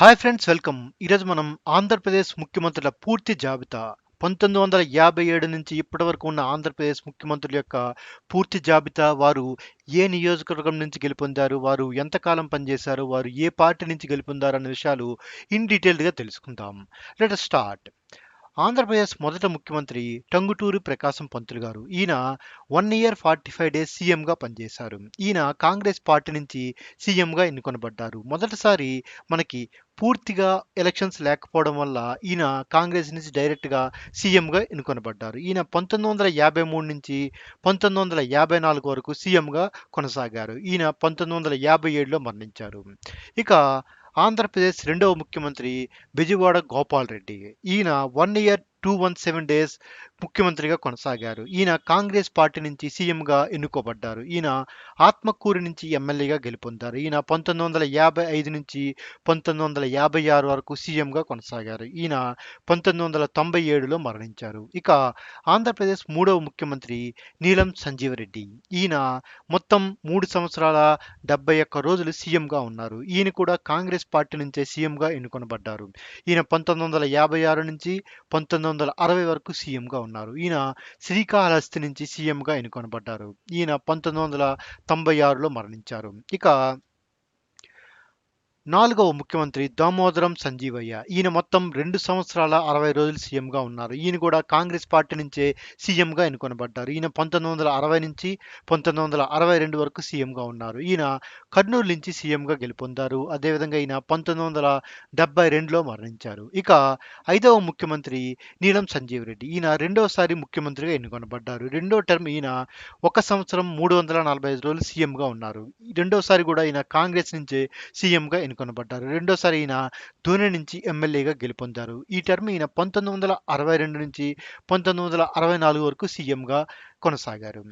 Hi friends welcome. ఈరోజు మనం ఆంధ్రప్రదేశ్ ముఖ్యమంత్రుల పూర్తి జాబితా. పంతొమ్మిది వందల యాభై ఏడు నుంచి ఇప్పటి వరకు ఉన్న ఆంధ్రప్రదేశ్ ముఖ్యమంత్రుల యొక్క పూర్తి జాబితా వారు ఏ నియోజకవర్గం నుంచి గెలుపొందారు వారు ఎంతకాలం పనిచేశారు వారు ఏ పార్టీ నుంచి గెలుపొందారు అనే విషయాలు ఇన్ డీటెయిల్డ్గా తెలుసుకుందాం. Let start. ఆంధ్రప్రదేశ్ మొదట ముఖ్యమంత్రి టంగుటూరి ప్రకాశం పంతులు గారు. ఈయన one year forty five days సీఎంగా పనిచేశారు. ఈయన కాంగ్రెస్ పార్టీ నుంచి సీఎంగా ఎన్నుకొనబడ్డారు. మొదటిసారి మనకి పూర్తిగా ఎలక్షన్స్ లేకపోవడం వల్ల ఈయన కాంగ్రెస్ నుంచి డైరెక్ట్గా సీఎంగా ఎన్నుకొనబడ్డారు. ఈయన పంతొమ్మిది వందల యాభై మూడు నుంచి పంతొమ్మిది వందల యాభై నాలుగు వరకు సీఎంగా కొనసాగారు. ఈయన పంతొమ్మిది వందల యాభై ఏడులో మరణించారు. ఇక ఆంధ్రప్రదేశ్ రెండవ ముఖ్యమంత్రి బెజవాడ గోపాల్ రెడ్డి. ఈయన one year two one seven days ముఖ్యమంత్రిగా కొనసాగారు. ఈయన కాంగ్రెస్ పార్టీ నుంచి సీఎంగా ఎన్నుకోబడ్డారు. ఈయన ఆత్మకూరు నుంచి ఎమ్మెల్యేగా గెలుపొందారు. ఈయన పంతొమ్మిది వందల యాభై ఐదు నుంచి పంతొమ్మిది వందల యాభై ఆరు వరకు సీఎంగా కొనసాగారు. ఈయన పంతొమ్మిది వందల తొంభై ఏడులో మరణించారు. ఇక ఆంధ్రప్రదేశ్ మూడవ ముఖ్యమంత్రి నీలం సంజీవరెడ్డి. ఈయన మొత్తం మూడు సంవత్సరాల డెబ్బై ఒక్క రోజులు సీఎంగా ఉన్నారు. ఈయన కూడా కాంగ్రెస్ పార్టీ నుంచే సీఎంగా ఎన్నుకొనబడ్డారు. ఈయన పంతొమ్మిది వందల యాభై ఆరు నుంచి పంతొమ్మిది వందల అరవై వరకు సీఎంగా ఉన్నారు. ఈయన శ్రీకాళహస్తి నుంచి సీఎంగా ఎన్నుకొనబడ్డారు. ఈయన పంతొమ్మిది వందల తొంభై ఆరులో మరణించారు. ఇక నాలుగవ ముఖ్యమంత్రి దామోదరం సంజీవయ్య. ఈయన మొత్తం రెండు సంవత్సరాల అరవై రోజులు సీఎంగా ఉన్నారు. ఈయన కూడా కాంగ్రెస్ పార్టీ నుంచే సీఎంగా ఎన్నుకొనబడ్డారు. ఈయన పంతొమ్మిది వందల అరవై నుంచి పంతొమ్మిది వందల అరవై రెండు వరకు సీఎంగా ఉన్నారు. ఈయన కర్నూలు నుంచి సీఎంగా గెలుపొందారు. అదేవిధంగా ఈయన పంతొమ్మిది వందల డెబ్బై రెండులో మరణించారు. ఇక ఐదవ ముఖ్యమంత్రి నీలం సంజీవ్ రెడ్డి ఈయన రెండవసారి ముఖ్యమంత్రిగా ఎన్నుకొనబడ్డారు. రెండో టర్మ్ ఈయన ఒక సంవత్సరం మూడు వందల నలభై ఐదు రోజులు సీఎంగా ఉన్నారు. రెండోసారి కూడా ఈయన కాంగ్రెస్ నుంచే సీఎంగా ఎన్నుకొనబడ్డారు. రెండోసారి ఈయన ధోని నుంచి ఎమ్మెల్యేగా గెలుపొందారు. ఈ టర్మ్ ఈయన పంతొమ్మిది వందల అరవై రెండు నుంచి పంతొమ్మిది వందల అరవై నాలుగు వరకు సీఎంగా కొనసాగారు.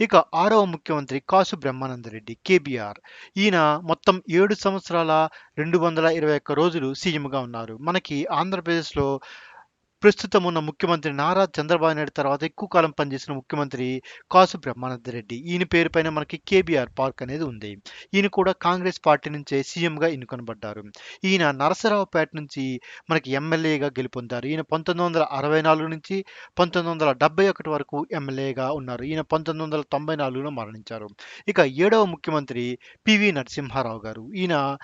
ఇక ఆరవ ముఖ్యమంత్రి కాసు బ్రహ్మానందరెడ్డి కేబీఆర్. ఈయన మొత్తం ఏడు సంవత్సరాల రెండు వందల ఇరవై ఒక్క రోజులు సీఎంగా ఉన్నారు. మనకి ఆంధ్రప్రదేశ్లో ప్రస్తుతం ఉన్న ముఖ్యమంత్రి నారా చంద్రబాబు నాయుడు తర్వాత ఎక్కువ కాలం పనిచేసిన ముఖ్యమంత్రి కాసు బ్రహ్మానంద రెడ్డి. ఈయన పేరు పైన మనకి కేబీఆర్ పార్క్ అనేది ఉంది. ఈయన కూడా కాంగ్రెస్ పార్టీ నుంచే సీఎంగా ఎన్నుకొనబడ్డారు. ఈయన నరసరావుపేట నుంచి మనకి ఎమ్మెల్యేగా గెలుపొందారు. ఈయన పంతొమ్మిది వందల అరవై నాలుగు నుంచి పంతొమ్మిది వందల డెబ్బై ఒకటి వరకు ఎమ్మెల్యేగా ఉన్నారు. ఈయన పంతొమ్మిది వందల తొంభై నాలుగులో మరణించారు. ఇక ఏడవ ముఖ్యమంత్రి పివి నరసింహారావు గారు. ఈయన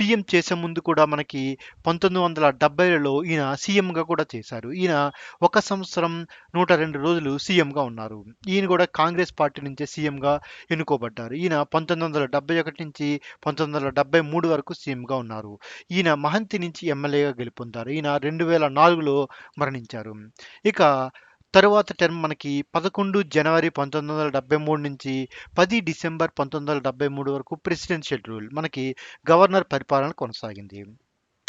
పిఎం చేసే ముందు కూడా మనకి పంతొమ్మిది వందల డెబ్బైలలో ఈయన సీఎంగా కూడా చేశారు. ఈయన ఒక సంవత్సరం నూట రెండు రోజులు సీఎంగా ఉన్నారు. ఈయన కూడా కాంగ్రెస్ పార్టీ నుంచే సీఎంగా ఎన్నుకోబడ్డారు. ఈయన పంతొమ్మిది వందల డెబ్బై ఒకటి నుంచి పంతొమ్మిది వందల డెబ్బై మూడు వరకు సీఎంగా ఉన్నారు. ఈయన మహంతి నుంచి ఎమ్మెల్యేగా గెలుపొందారు. ఈయన రెండు వేల నాలుగులో మరణించారు. ఇక తరువాత టర్మ్ మనకి పదకొండు జనవరి పంతొమ్మిది వందల డెబ్బై మూడు నుంచి పది డిసెంబర్ పంతొమ్మిది వందల డెబ్బై మూడు వరకు ప్రెసిడెన్షియల్ రూల్ మనకి గవర్నర్ పరిపాలన కొనసాగింది.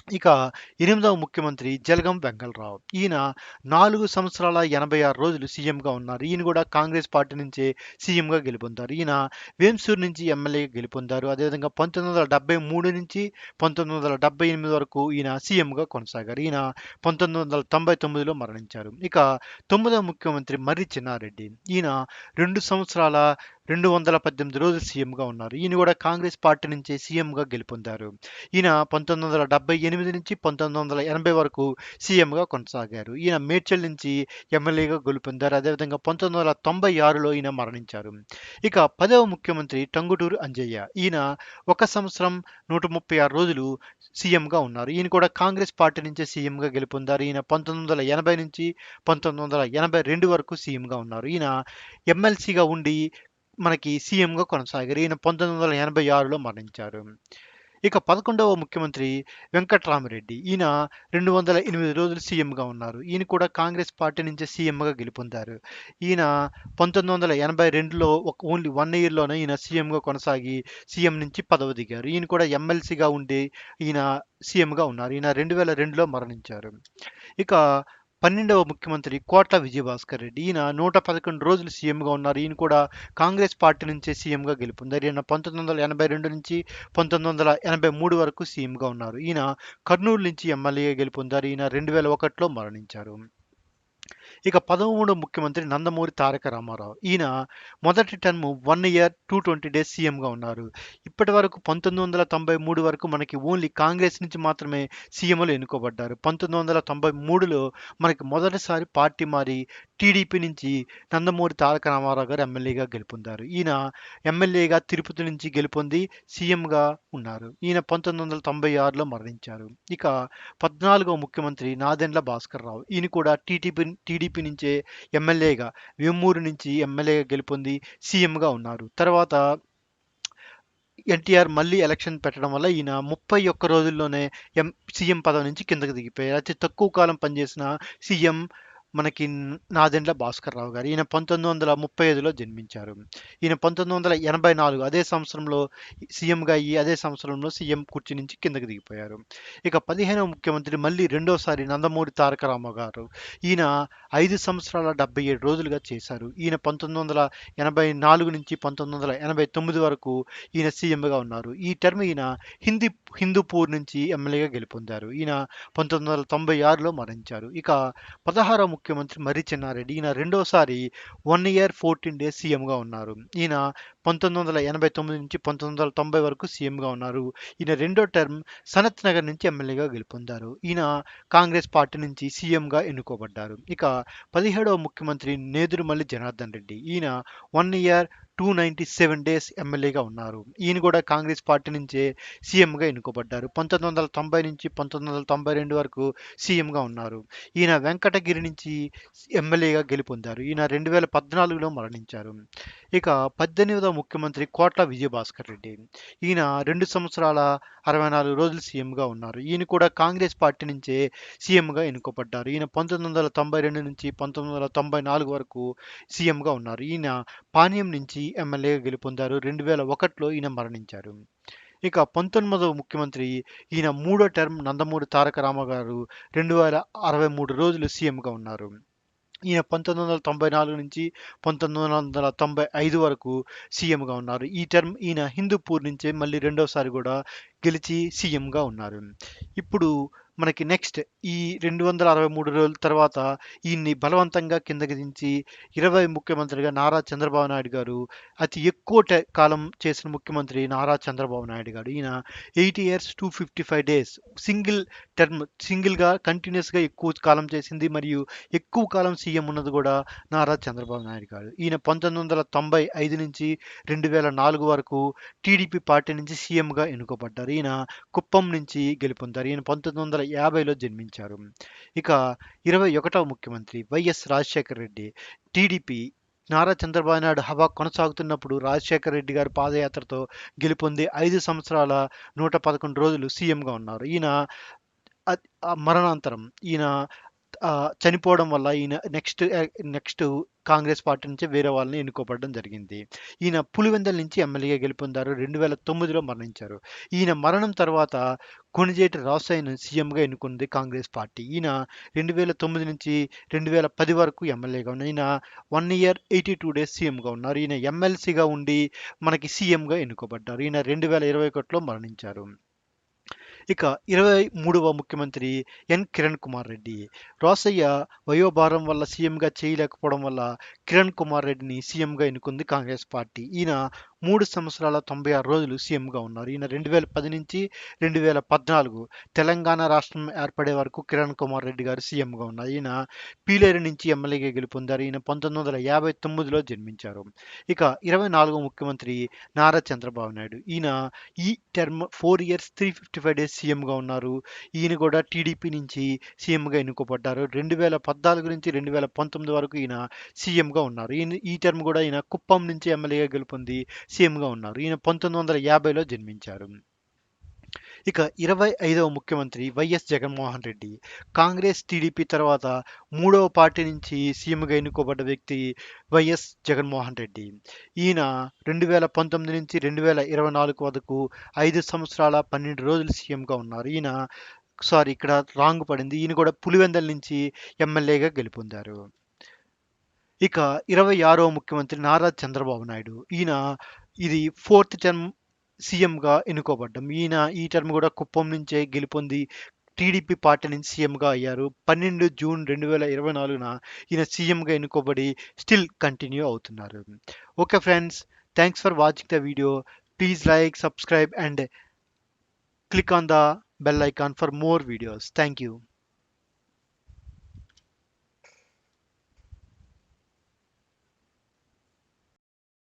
ఇక ఎనిమిదవ ముఖ్యమంత్రి జలగం వెంగళరావు ఈయన నాలుగు సంవత్సరాల ఎనభై ఆరు రోజులు సీఎంగా ఉన్నారు. ఈయన కూడా కాంగ్రెస్ పార్టీ నుంచే సీఎంగా గెలుపొందారు. ఈయన వేంసూరు నుంచి ఎమ్మెల్యేగా గెలుపొందారు. అదేవిధంగా పంతొమ్మిది వందల డెబ్బై మూడు నుంచి పంతొమ్మిది వందల డెబ్బై ఎనిమిది వరకు ఈయన సీఎంగా కొనసాగారు. ఈయన పంతొమ్మిది వందల తొంభై తొమ్మిదిలో మరణించారు. ఇక తొమ్మిదవ ముఖ్యమంత్రి మర్రి చిన్నారెడ్డి. ఈయన రెండు సంవత్సరాల రెండు వందల పద్దెనిమిది రోజులు సీఎంగా ఉన్నారు. ఈయన కూడా కాంగ్రెస్ పార్టీ నుంచి సీఎంగా గెలుపొందారు. ఈయన పంతొమ్మిది వందల డెబ్బై ఎనిమిది నుంచి పంతొమ్మిది వందల ఎనభై వరకు సీఎంగా కొనసాగారు. ఈయన మేడ్చల్ నుంచి ఎమ్మెల్యేగా గెలుపొందారు. అదేవిధంగా పంతొమ్మిది వందల తొంభై ఆరులో ఈయన మరణించారు. ఇక పదవ ముఖ్యమంత్రి టంగుటూరు అంజయ్య. ఈయన ఒక సంవత్సరం నూట ముప్పై ఆరు రోజులు సీఎంగా ఉన్నారు. ఈయన కూడా కాంగ్రెస్ పార్టీ నుంచే సీఎంగా గెలుపొందారు. ఈయన పంతొమ్మిది వందల ఎనభై నుంచి పంతొమ్మిది వందల ఎనభై రెండు వరకు సీఎంగా ఉన్నారు. ఈయన ఎమ్మెల్సీగా ఉండి మనకి సీఎంగా కొనసాగారు. ఈయన పంతొమ్మిది వందల ఎనభై ఆరులో మరణించారు. ఇక పదకొండవ ముఖ్యమంత్రి వెంకట్రామరెడ్డి ఈయన రెండు వందల ఎనిమిది రోజులు సీఎంగా ఉన్నారు. ఈయన కూడా కాంగ్రెస్ పార్టీ నుంచి సీఎంగా గెలుపొందారు. ఈయన పంతొమ్మిది వందల ఎనభై రెండులో ఒక ఓన్లీ వన్ ఇయర్లోనే ఈయన సీఎంగా కొనసాగి సీఎం నుంచి పదవి దిగారు. ఈయన కూడా ఎమ్మెల్సీగా ఉండి ఈయన సీఎంగా ఉన్నారు. ఈయన రెండు వేల రెండులో మరణించారు. ఇక పన్నెండవ ముఖ్యమంత్రి కోట్ల విజయభాస్కర్ రెడ్డి. ఈయన నూట పదకొండు రోజులు సీఎంగా ఉన్నారు. ఈయన కూడా కాంగ్రెస్ పార్టీ నుంచే సీఎంగా గెలుపొందారు. ఈయన పంతొమ్మిది వందల ఎనభై రెండు నుంచి పంతొమ్మిది వందల ఎనభై మూడు వరకు సీఎంగా ఉన్నారు. ఈయన కర్నూలు నుంచి ఎమ్మెల్యేగా గెలుపొందారు. ఈయన రెండు వేల ఒకటిలో మరణించారు. ఇక పదమూడవ ముఖ్యమంత్రి నందమూరి తారక రామారావు. ఈయన మొదటి term one year two twenty days సీఎంగా ఉన్నారు. ఇప్పటి వరకు పంతొమ్మిది వందల తొంభై మూడు వరకు మనకి ఓన్లీ కాంగ్రెస్ నుంచి మాత్రమే సీఎంలు ఎన్నుకోబడ్డారు. పంతొమ్మిది వందల తొంభై మూడులో మనకి మొదటిసారి పార్టీ మారి టీడీపీ నుంచి నందమూరి తారక రామారావు గారు ఎమ్మెల్యేగా గెలుపొందారు. ఈయన ఎమ్మెల్యేగా తిరుపతి నుంచి గెలుపొంది సీఎంగా ఉన్నారు. ఈయన పంతొమ్మిది వందల తొంభై ఆరులో మరణించారు. ఇక పద్నాలుగో ముఖ్యమంత్రి నాదెండ్ల భాస్కర్ రావు. ఈయన కూడా టీడీపీ టీడీపీ నుంచే ఎమ్మెల్యేగా వేమూరు నుంచి ఎమ్మెల్యేగా గెలుపొంది సీఎంగా ఉన్నారు. తర్వాత ఎన్టీఆర్ మళ్ళీ ఎలక్షన్ పెట్టడం వల్ల ఈయన ముప్పై ఒక్క రోజుల్లోనే ఎం సీఎం పదవి నుంచి కిందకి దిగిపోయారు. అతి తక్కువ కాలం పనిచేసిన సీఎం మనకి నాదెండ్ల భాస్కర్ రావు గారు. ఈయన పంతొమ్మిది వందల ముప్పై ఐదులో జన్మించారు. ఈయన పంతొమ్మిది వందల ఎనభై నాలుగు అదే సంవత్సరంలో సీఎంగా అయ్యి అదే సంవత్సరంలో సీఎం కుర్చీ నుంచి కిందకి దిగిపోయారు. ఇక పదిహేనవ ముఖ్యమంత్రి మళ్ళీ రెండోసారి నందమూరి తారక రామారావు గారు. ఈయన ఐదు సంవత్సరాల డెబ్బై ఏడు రోజులుగా చేశారు. ఈయన పంతొమ్మిది వందల ఎనభై నాలుగు నుంచి పంతొమ్మిది వందల ఎనభై తొమ్మిది వరకు ఈయన సీఎంగా ఉన్నారు. ఈ టర్మ్ ఈయన హిందీ హిందూపూర్ నుంచి ఎమ్మెల్యేగా గెలుపొందారు. ఈయన పంతొమ్మిది వందల తొంభై ఆరులో మరణించారు. ఇక పదహారవ ముఖ్యమంత్రి మర్రి చెన్నారెడ్డి. ఈయన రెండోసారి వన్ ఇయర్ ఫోర్టీన్ డేస్ సీఎంగా ఉన్నారు. ఈయన పంతొమ్మిది వందల ఎనభై తొమ్మిది నుంచి పంతొమ్మిది వందల తొంభై వరకు సీఎంగా ఉన్నారు. ఈయన రెండో టర్మ్ సనత్ నగర్ నుంచి ఎమ్మెల్యేగా గెలుపొందారు. ఈయన కాంగ్రెస్ పార్టీ నుంచి సీఎంగా ఎన్నుకోబడ్డారు. ఇక పదిహేడవ ముఖ్యమంత్రి నేదురుమల్లి జనార్దన్ రెడ్డి. ఈయన one year two ninety seven days ఎమ్మెల్యేగా ఉన్నారు. ఈయన కూడా కాంగ్రెస్ పార్టీ నుంచే సీఎంగా ఎన్నుకోబడ్డారు. పంతొమ్మిది వందల తొంభై నుంచి పంతొమ్మిది వందల తొంభై రెండు వరకు సీఎంగా ఉన్నారు. ఈయన వెంకటగిరి నుంచి ఎమ్మెల్యేగా గెలుపొందారు. ఈయన రెండు వేల పద్నాలుగులో మరణించారు. ఇక పద్దెనిమిదవ ముఖ్యమంత్రి కోట్ల విజయభాస్కర్ రెడ్డి. ఈయన రెండు సంవత్సరాల అరవై నాలుగు రోజులు సీఎంగా ఉన్నారు. ఈయన కూడా కాంగ్రెస్ పార్టీ నుంచే సీఎంగా ఎన్నుకోబడ్డారు. ఈయన పంతొమ్మిది వందల తొంభై రెండు నుంచి పంతొమ్మిది వందల తొంభై నాలుగు వరకు సీఎంగా ఉన్నారు. ఈయన పానీయం నుంచి ఎమ్మెల్యేగా గెలుపొందారు. రెండు వేల ఒకటిలో ఈయన మరణించారు. ఇక పంతొమ్మిదవ ముఖ్యమంత్రి ఈయన మూడో టర్మ్ నందమూరి తారక రామ గారు రెండు వేల అరవై మూడు రోజులు సీఎంగా ఉన్నారు. ఈయన పంతొమ్మిది వందల తొంభై నాలుగు నుంచి పంతొమ్మిది వందల తొంభై ఐదు వరకు సీఎంగా ఉన్నారు. ఈ టర్మ్ ఈయన హిందూపూర్ నుంచే మళ్ళీ రెండోసారి కూడా గెలిచి సీఎంగా ఉన్నారు. ఇప్పుడు మనకి నెక్స్ట్ ఈ రెండు వందల అరవై మూడు రోజుల తర్వాత ఈయన్ని బలవంతంగా కిందకి దించి ఇరవై ముఖ్యమంత్రిగా నారా చంద్రబాబు నాయుడు గారు అతి ఎక్కువ కాలం చేసిన ముఖ్యమంత్రి నారా చంద్రబాబు నాయుడు గారు. ఈయన eighty years two fifty five days single term సింగిల్గా కంటిన్యూస్గా ఎక్కువ కాలం చేసింది మరియు ఎక్కువ కాలం సీఎం ఉన్నది కూడా నారా చంద్రబాబు నాయుడు గారు. ఈయన పంతొమ్మిది వందల తొంభై ఐదు నుంచి రెండు వేల నాలుగు వరకు టీడీపీ పార్టీ నుంచి సీఎంగా ఎన్నుకోబడ్డారు. ఈయన కుప్పం నుంచి గెలుపొందారు. ఈయన పంతొమ్మిది వందల యాభైలో జన్మించారు. ఇక ఇరవై ఒకటవ ముఖ్యమంత్రి వైఎస్ రాజశేఖర రెడ్డి టీడీపీ నారా చంద్రబాబు నాయుడు హవా కొనసాగుతున్నప్పుడు రాజశేఖర రెడ్డి గారు పాదయాత్రతో గెలుపొంది ఐదు సంవత్సరాల నూట పదకొండు రోజులు సీఎంగా ఉన్నారు. ఈయన మరణాంతరం ఈయన చనిపోవడం వల్ల ఈయన నెక్స్ట్ నెక్స్ట్ కాంగ్రెస్ పార్టీ నుంచి వేరే వాళ్ళని ఎన్నుకోబడడం జరిగింది. ఈయన పులివెందల నుంచి ఎమ్మెల్యేగా గెలుపొందారు. రెండు వేల తొమ్మిదిలో మరణించారు. ఈయన మరణం తర్వాత కొణిజేటి రాసాయన్ సీఎంగా ఎన్నుకుంది కాంగ్రెస్ పార్టీ. ఈయన రెండు వేల తొమ్మిది నుంచి రెండు వేల పది వరకు ఎమ్మెల్యేగా ఉన్నారు ఈయన one year eighty two days సీఎంగా ఉన్నారు. ఈయన ఎమ్మెల్సీగా ఉండి మనకి సీఎంగా ఎన్నుకోబడ్డారు. ఈయన రెండు వేల ఇరవై ఒకటిలో మరణించారు. ఇక ఇరవై మూడవ ముఖ్యమంత్రి ఎన్ కిరణ్ కుమార్ రెడ్డి. రోసయ్య వయోభారం వల్ల సీఎంగా చేయలేకపోవడం వల్ల కిరణ్ కుమార్ రెడ్డిని సీఎంగా ఎన్నుకుంది కాంగ్రెస్ పార్టీ. ఈయన మూడు సంవత్సరాల తొంభై ఆరు రోజులు సీఎంగా ఉన్నారు. ఈయన రెండు వేల పది నుంచి రెండు వేల పద్నాలుగు తెలంగాణ రాష్ట్రం ఏర్పడే వరకు కిరణ్ కుమార్ రెడ్డి గారు సీఎంగా ఉన్నారు. ఈయన పీలేరు నుంచి ఎమ్మెల్యేగా గెలుపొందారు. ఈయన పంతొమ్మిది వందల యాభై తొమ్మిదిలో జన్మించారు. ఇక ఇరవై నాలుగో ముఖ్యమంత్రి నారా చంద్రబాబు నాయుడు. ఈయన ఈ term four years three fifty five days సీఎంగా ఉన్నారు. ఈయన కూడా టీడీపీ నుంచి సీఎంగా ఎన్నుకోబడ్డారు. రెండు వేల పద్నాలుగు నుంచి రెండు వేల పంతొమ్మిది వరకు ఈయన సీఎంగా ఉన్నారు. ఈయన ఈ టర్మ్ కూడా ఈయన కుప్పం నుంచి ఎమ్మెల్యేగా గెలుపొంది సీఎంగా ఉన్నారు. ఈయన పంతొమ్మిది వందల యాభైలో జన్మించారు. ఇక ఇరవై ఐదవ ముఖ్యమంత్రి వైఎస్ జగన్మోహన్ రెడ్డి కాంగ్రెస్ టీడీపీ తర్వాత మూడవ పార్టీ నుంచి సీఎంగా ఎన్నుకోబడ్డ వ్యక్తి వైఎస్ జగన్మోహన్ రెడ్డి. ఈయన రెండు వేల పంతొమ్మిది నుంచి రెండు వేల ఇరవై నాలుగు వరకు ఐదు సంవత్సరాల పన్నెండు రోజులు సీఎంగా ఉన్నారు. ఈయన సారీ ఇక్కడ రాంగ్ పడింది. ఈయన కూడా పులివెందల నుంచి ఎమ్మెల్యేగా గెలుపొందారు. ఇక ఇరవై ఆరవ ముఖ్యమంత్రి నారా చంద్రబాబు నాయుడు. ఈయన ఇది ఫోర్త్ టర్మ్ సీఎంగా ఎన్నుకోబడ్డం. ఈయన ఈ టర్మ్ కూడా కుప్పం నుంచే గెలుపొంది టీడీపీ పార్టీ నుంచి సీఎంగా అయ్యారు. పన్నెండు జూన్ రెండు వేల ఇరవై నాలుగున ఈయన సీఎంగా ఎన్నుకోబడి స్టిల్ కంటిన్యూ అవుతున్నారు. Okay friends thanks for watching the video. Please like subscribe and click on the bell icon for more videos thank you